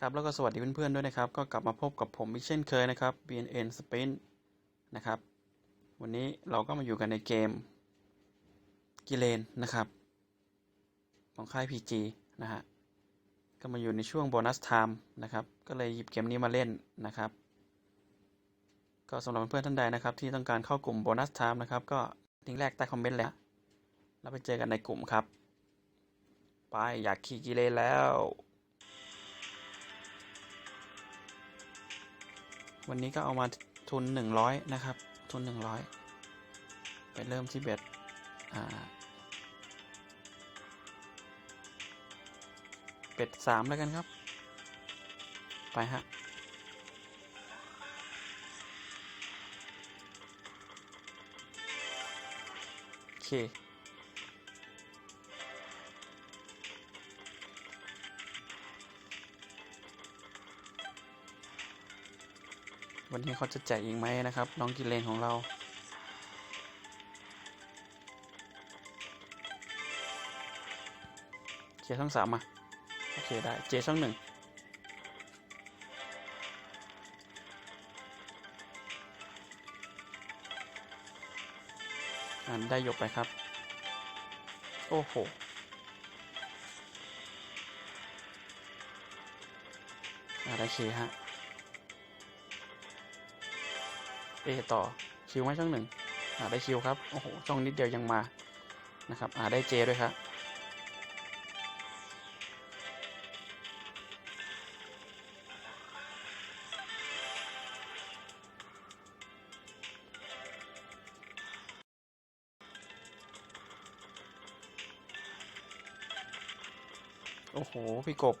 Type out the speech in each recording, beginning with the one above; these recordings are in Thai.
ครับแล้วก็สวัสดีเพื่อนๆด้วยนะครับ ก็กลับมาพบกับผมอีกเช่นเคยนะครับ BNN Spin นะครับ วันนี้เราก็มาอยู่กันในเกมกิเลนนะครับของค่าย PG นะฮะก็มาอยู่ในช่วงโบนัสไทม์นะครับ ก็เลยหยิบเกมนี้มาเล่นนะครับ ก็สำหรับเพื่อนๆท่านใดนะครับ ที่ต้องการเข้ากลุ่มโบนัสไทม์นะครับ ก็ลิงก์แรกใต้คอมเมนต์แล้วแล้วไปเจอกันในกลุ่มครับ ไปอยากขี่กิเลนแล้ว วันนี้ก็เอามาทุนหนึ่งร้อยนะครับ ทุนหนึ่งร้อยไปเริ่มที่เบ็ดอ่าเบ็ดสามแล้วกันครับ ไปฮะโอเค วันนี้เขาจะแจกอีกไหมนะครับ น้องกิเลนของเรา เจช่องสามมาโอเคได้ เจช่องหนึ่งอันได้ยกไปครับ โอ้โหอ่าได้เคฮะ เอต่อคิวไหมช่องหนึ่งอ่าได้คิวครับ โอ้โห ช่องนิดเดียวยังมา นะครับ อ่าได้เจด้วยครับ โอ้โห พี่กบ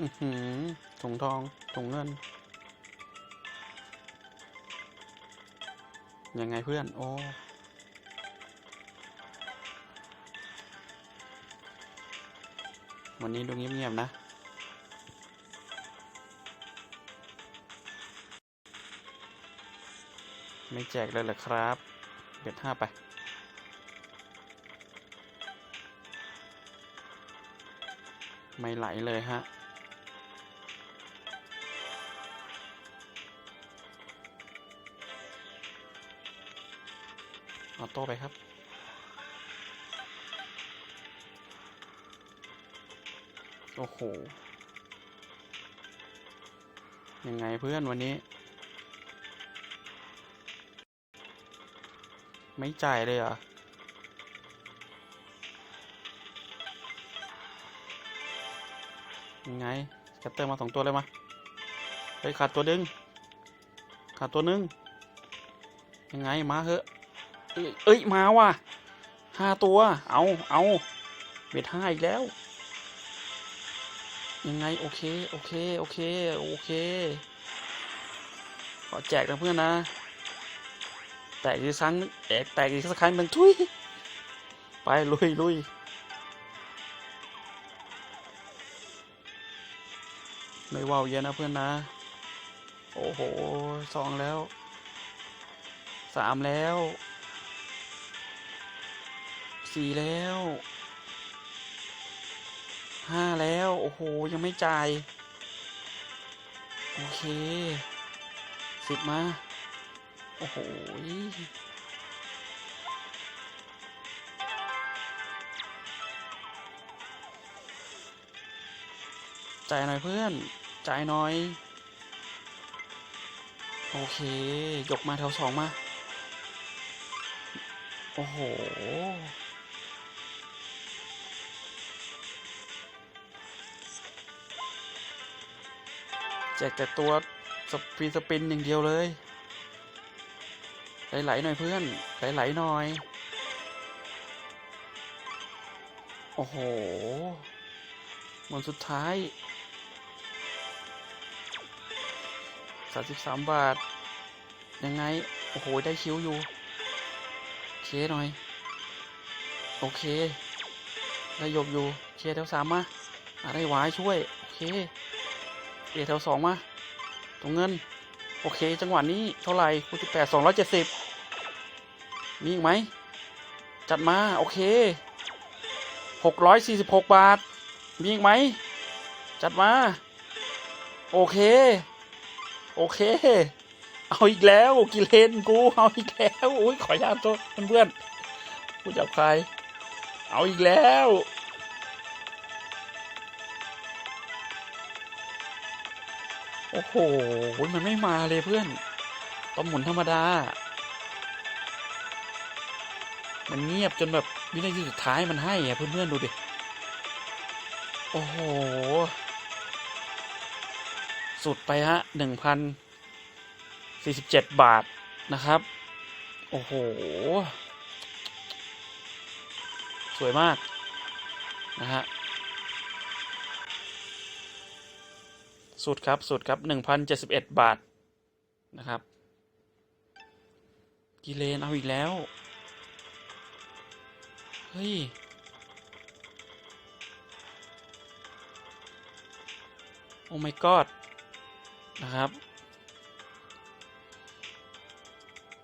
อือหือถุงทองถุงเงิน ยังไงเพื่อน โอ้วันนี้ดูเงียบๆนะ ไม่แจกเลยเหรอครับ เบ็ดห้าไป ไม่ไหลเลยฮะ โต้ไปครับ โอ้โห ยังไงเพื่อนวันนี้ ไม่จ่ายเลยเหรอยังไงสแกตเตอร์มาสองตัวเลยมาไปขาดตัวดึง ขาดตัวหนึง ยังไงมาเหอะ เอ้ย มาว่ะห้าตัว เอาเอาเบ็ดห้าอีกแล้ว ยังไง โอเค โอเค โอเค โอเค ขอแจกนะเพื่อนนะ แตกอีกครั้งแตกแตกอีกสักครั้งหนึ่งทุย ไป ลุยลุยไม่ว่าวเยอะนะเพื่อนนะ โอ้โห สองแล้ว สามแล้ว สี่แล้วห้าแล้ว โอ้โห ยังไม่จ่าย โอเคสิบมา โอ้โหจ่ายหน่อยเพื่อน จ่ายหน่อย โอเค ยกมาแถวสองมา โอ้โห แจกแต่ตัวสปีสปินอย่างเดียวเลย ไหลๆหน่อยเพื่อน ไหลๆหน่อย โอ้โหหมดสุดท้ายสามสิบสามบาท ยังไง โอ้โห ได้คิวอยู่ เคหน่อย โอเค ได้ยกอยู่ เคแถวสามมาอะได้วายช่วย โอเค เอแถวสองมา ตรงเงิน โอเค จังหวะนี้เท่าไหร่คูณสิบแปดสองร้อยเจ็ดสิบมีอีกไหม จัดมา โอเคหกร้อยสี่สิบหกบาท มีอีกไหม จัดมา โอเค โอเค เอาอีกแล้วกิเลนกู เอาอีกแล้ว อุ้ยขออนุญาตตัวเพื่อนๆกูจับใคร เอาอีกแล้ว โอ้โห มันไม่มาเลยเพื่อนต้องหมุนธรรมดา มันเงียบจนแบบวินาทีสุดท้ายมันให้อะเพื่อนๆดูดิ โอ้โห สุดไปฮะหนึ่งพันสี่สิบเจ็ดบาทนะครับ โอ้โห สวยมาก นะฮะ สุดครับ สุดครับหนึ่งพันเจ็ดสิบเอ็ดบาทนะครับ กิเลนเอาอีกแล้ว เฮ้ย โอ้ my god นะครับ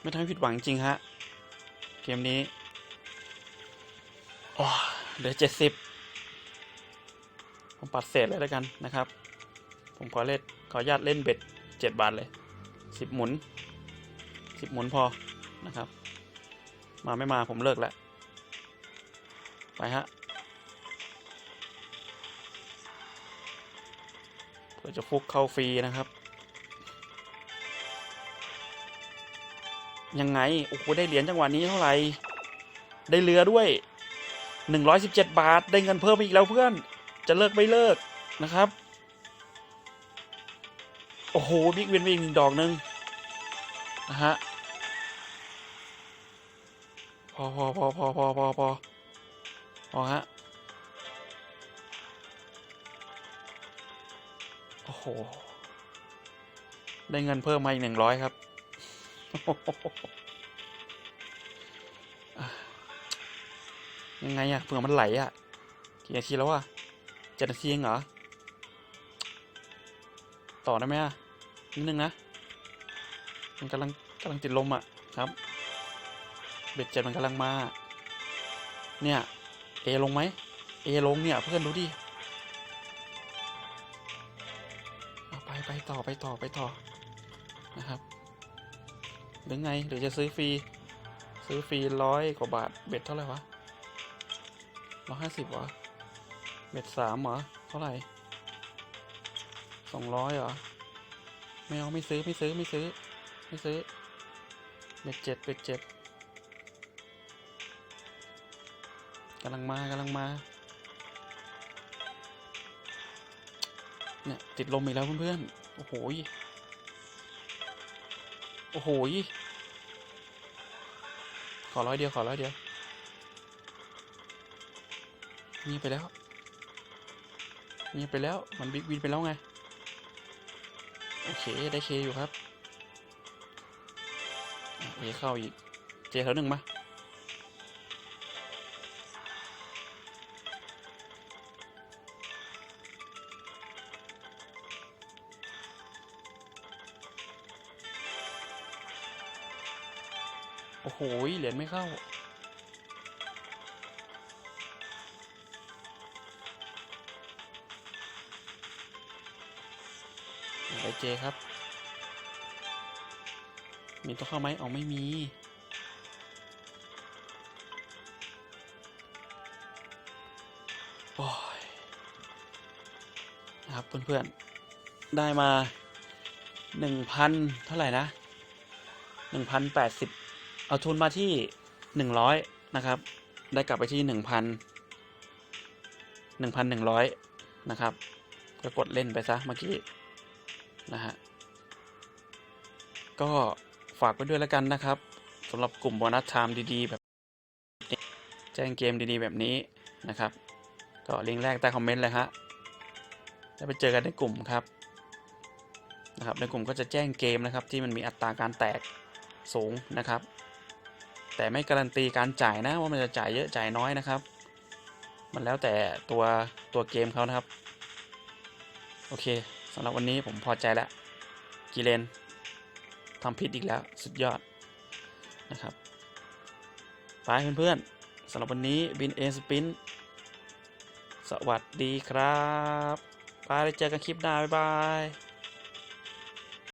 ไม่ทำให้ผิดหวังจริงฮะ เกมนี้โอ้เหลือเจ็ดสิบผมปัดเศษเลยแล้วกันนะครับ ผมขอเล่นขออนุญาตเล่นเบ็ดเจ็ดบาทเลยสิบหมุนสิบหมุนพอนะครับ มาไม่มาผมเลิกแล้วไปฮะเพื่อจะฟุกเข้าฟรีนะครับ ยังไง โอ้โห ได้เหรียญจังหวะนี้เท่าไหร่ ได้เรือด้วย 117 บาท ได้เงินเพิ่มอีกแล้วเพื่อน จะเลิกไม่เลิกนะครับ โอ้โหบิ๊กเวนไปอีกหนึ่งดอกหนึ่งนะฮะพอพอพอพอพอพอพอพอฮะโอ้โห ได้เงินเพิ่มมาอีกหนึ่งร้อยครับ ยังไงอะเผื่อมันไหลอะกี่นาทีแล้วอะเจ็ดนาทีเองเหรอ ต่อได้ไหมอะ นิดนึงนะ มันกำลังกำลังติดลมอะครับ เบ็ดเจ็ดมันกำลังมา เนี่ย เอลงไหม เอลงเนี่ยเพื่อนดูดิไปไปต่อไปต่อไปต่อนะครับ หรือไงหรือจะซื้อฟรี ซื้อฟรีร้อยกว่าบาท เบ็ดเท่าไหร่วะร้อยห้าสิบวะเบ็ดสามเหรอ เท่าไหร่สองร้อยเหรอ ไม่เอาไม่ซื้อไม่ซื้อไม่ซื้อ ไม่ซื้อเบ็ดเจ็ดเบ็ดเจ็ดกำลังมากำลังมา เนี่ย ติดลมอีกแล้วเพื่อนๆ โอ้โหโอ้โหขอร้อยเดียว ขอร้อยเดียวเงียบไปแล้วเงียบไปแล้ว มันบิ๊กวินไปแล้วไง โอเค ได้เคอยู่ครับอะเอเข้าอีก เจแถวหนึ่งมาโอ้โห เหรียญไม่เข้า เจครับ มีตัวเข้าไหมเอาไม่มี โอ้ย นะครับเพื่อนๆ ได้มาหนึ่งพันเท่าไหร่นะหนึ่งพันแปดสิบเอาทุนมาที่หนึ่งร้อยนะครับ ได้กลับไปที่หนึ่งพันหนึ่งพันหนึ่งร้อยนะครับ ก็กดเล่นไปซะเมื่อกี้ นะฮะก็ฝากไว้ด้วยแล้วกันนะครับสำหรับกลุ่มโบนัสไทม์ดีๆ แบบนี้แจ้งเกมดีๆ แบบนี้นะครับ ก็ลิงก์แรกใต้คอมเมนต์เลยฮะแล้วไปเจอกันในกลุ่มครับนะครับในกลุ่มก็จะแจ้งเกมนะครับที่มันมีอัตราการแตกสูงนะครับ แต่ไม่การันตีการจ่ายนะว่ามันจะจ่ายเยอะจ่ายน้อยนะครับ มันแล้วแต่ตัวตัวเกมเขานะครับ โอเค สำหรับวันนี้ผมพอใจแล้วกิเลนทำผิดอีกแล้วสุดยอดนะครับไปเพื่อนๆสำหรับวันนี้บินเอสปินสวัสดีครับไปเจอกันคลิปหน้า บ๊ายบาย